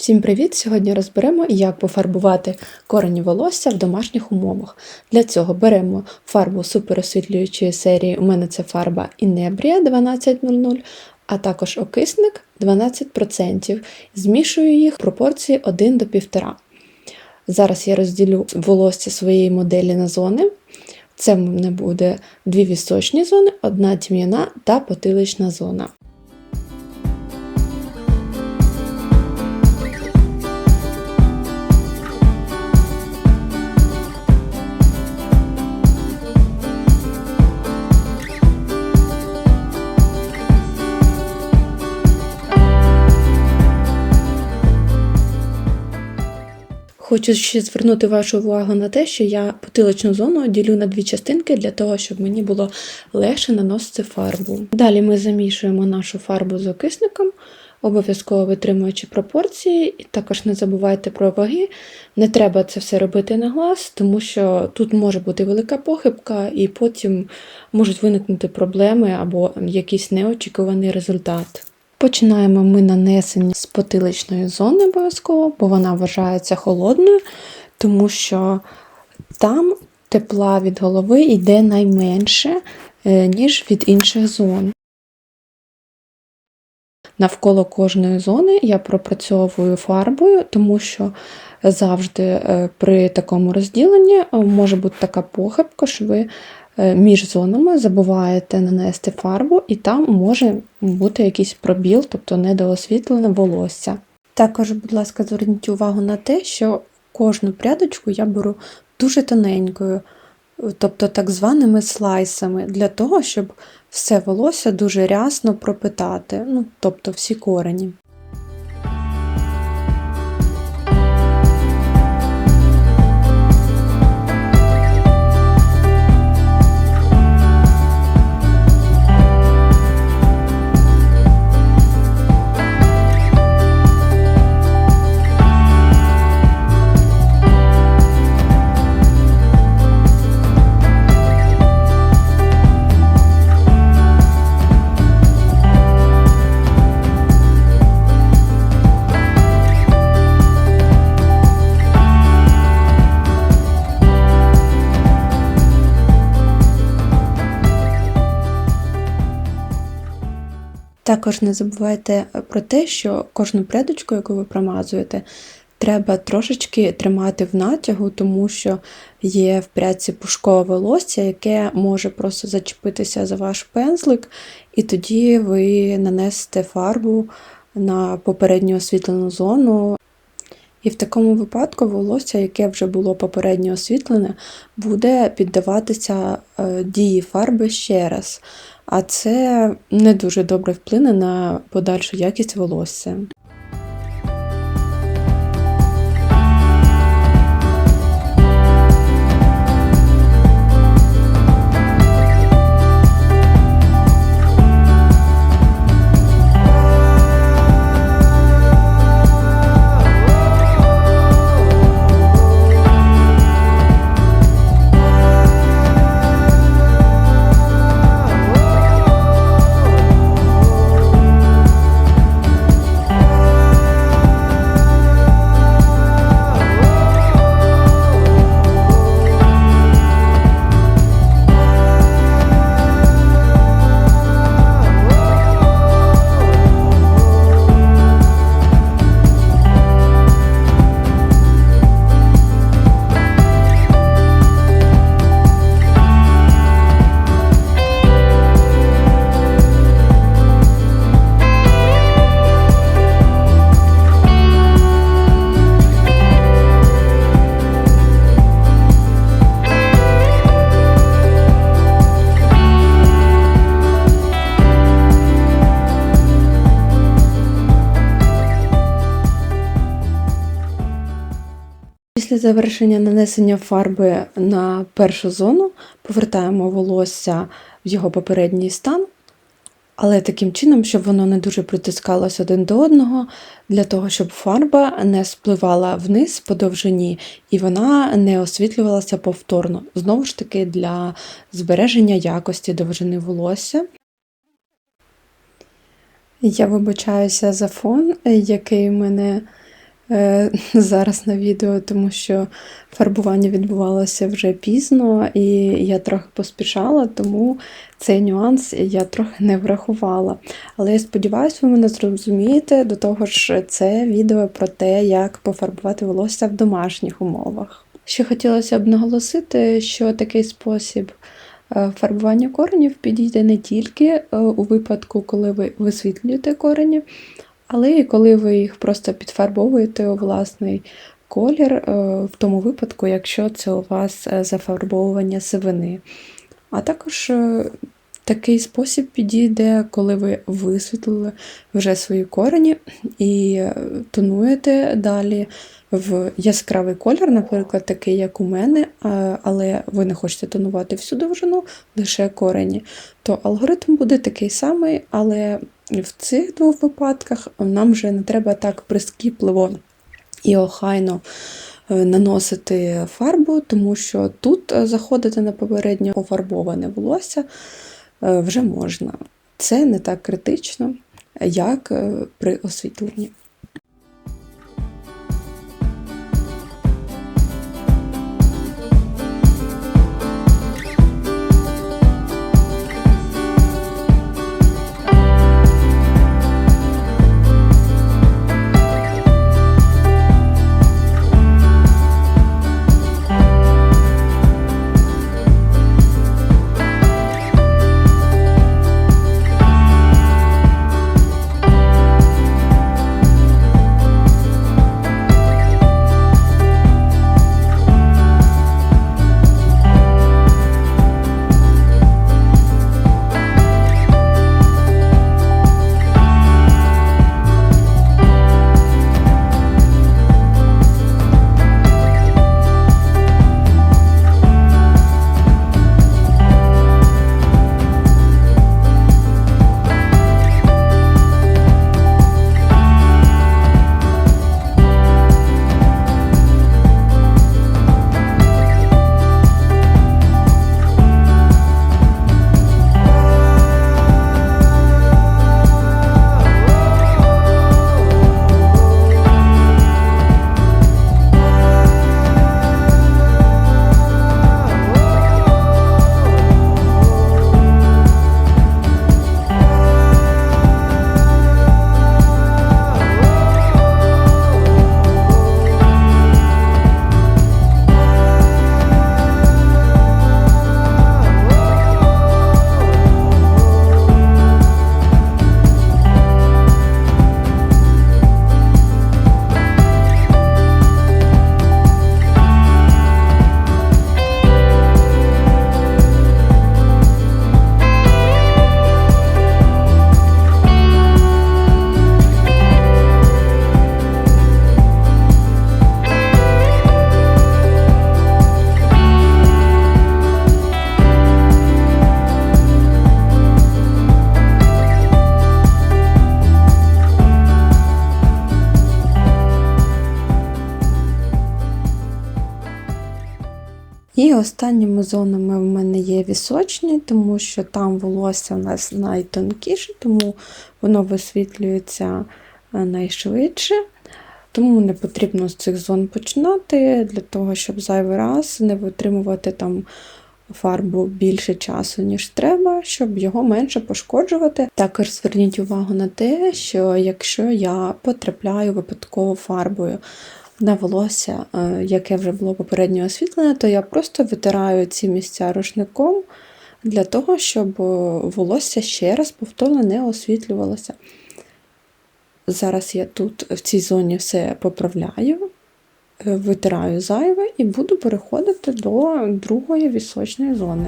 Всім привіт! Сьогодні розберемо, як пофарбувати корені волосся в домашніх умовах. Для цього беремо фарбу суперосвітлюючої серії. У мене це фарба Інебрія 1200, а також окисник 12%. Змішую їх в пропорції 1 до 1,5. Зараз я розділю волосся своєї моделі на зони. Це в мене буде дві вісочні зони, одна тім'яна та потилична зона. Хочу ще звернути вашу увагу на те, що я потиличну зону ділю на дві частинки для того, щоб мені було легше наносити фарбу. Далі ми замішуємо нашу фарбу з окисником, обов'язково витримуючи пропорції, і також не забувайте про ваги. Не треба це все робити на глаз, тому що тут може бути велика похибка, і потім можуть виникнути проблеми або якийсь неочікуваний результат. Починаємо ми нанесення з потиличної зони обов'язково, бо вона вважається холодною, тому що там тепла від голови йде найменше, е, ніж від інших зон. Навколо кожної зони я пропрацьовую фарбою, тому що завжди е, при такому розділенні е, може бути така похибка, що ви між зонами забуваєте нанести фарбу, і там може бути якийсь пробіл, тобто недоосвітлене волосся. Також, будь ласка, зверніть увагу на те, що кожну прядочку я беру дуже тоненькою, тобто так званими слайсами, для того, щоб все волосся дуже рясно пропитати, ну, тобто всі корені. Також не забувайте про те, що кожну прядочку, яку ви промазуєте, треба трошечки тримати в натягу, тому що є в прядці пушкове волосся, яке може просто зачепитися за ваш пензлик, і тоді ви нанесете фарбу на попередню освітлену зону. І в такому випадку волосся, яке вже було попередньо освітлене, буде піддаватися е, дії фарби ще раз а це не дуже добре вплине на подальшу якість волосся. Завершення нанесення фарби на першу зону повертаємо волосся в його попередній стан, але таким чином, щоб воно не дуже притискалось один до одного, для того, щоб фарба не спливала вниз по довжині і вона не освітлювалася повторно. Знову ж таки, для збереження якості довжини волосся. Я вибачаюся за фон, який мене зараз на відео, тому що фарбування відбувалося вже пізно, і я трохи поспішала, тому цей нюанс я трохи не врахувала. Але я сподіваюся, ви мене зрозумієте. До того ж, це відео про те, як пофарбувати волосся в домашніх умовах. Ще хотілося б наголосити, що такий спосіб е, фарбування коренів підійде не тільки е, у випадку, коли ви висвітлюєте корені, але коли ви їх просто підфарбовуєте у власний колір, е, в тому випадку, якщо це у вас е, зафарбовування сивини. А також е, такий спосіб підійде, коли ви висвітлили вже свої корені і тонуєте далі в яскравий колір, наприклад, такий, як у мене, але ви не хочете тонувати всю довжину, лише корені, то алгоритм буде такий самий, але в цих двох випадках нам вже не треба так прискіпливо і охайно е, наносити фарбу, тому що тут е, заходити на попередньо пофарбоване волосся е, вже можна. Це не так критично, як при освітленні. І останніми зонами в мене є вісочні, тому що там волосся у нас найтонкіше, тому воно висвітлюється е, найшвидше. Тому не потрібно з цих зон починати, для того, щоб зайвий раз не витримувати там фарбу більше часу, ніж треба, щоб його менше пошкоджувати. Також зверніть увагу на те, що якщо я потрапляю випадково фарбою на волосся, е, яке вже було попередньо освітлене, то я просто витираю ці місця рушником для того, щоб е, волосся ще раз повторно не освітлювалося. Зараз я тут в цій зоні все поправляю, е, витираю зайве і буду переходити до другої вісочної зони.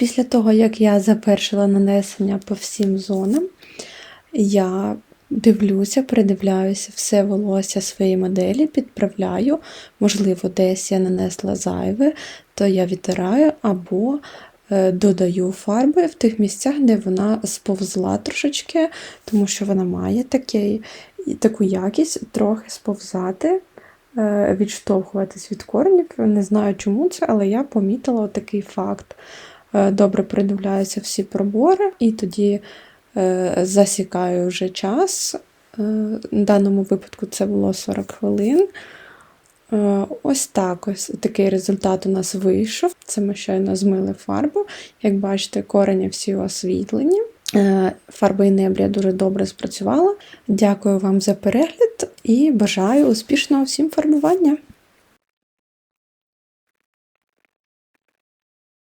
Після того, як я завершила нанесення по всім зонам, я Дивлюся, передивляюся все волосся своєї моделі, підправляю. Можливо, десь я нанесла зайве, то я відтираю або е, додаю фарби в тих місцях, де вона сповзла трошечки, тому що вона має такий, таку якість трохи сповзати, е, відштовхуватись від коренів. Не знаю, чому це, але я помітила такий факт. Е, Добре придивляюся всі пробори, і тоді е, засікаю вже час. Е, В даному випадку це було 40 хвилин. Ось так ось такий результат у нас вийшов. Це ми щойно змили фарбу. Як бачите, корені всі освітлені. Фарба інебрія дуже добре спрацювала. Дякую вам за перегляд і бажаю успішного всім фарбування!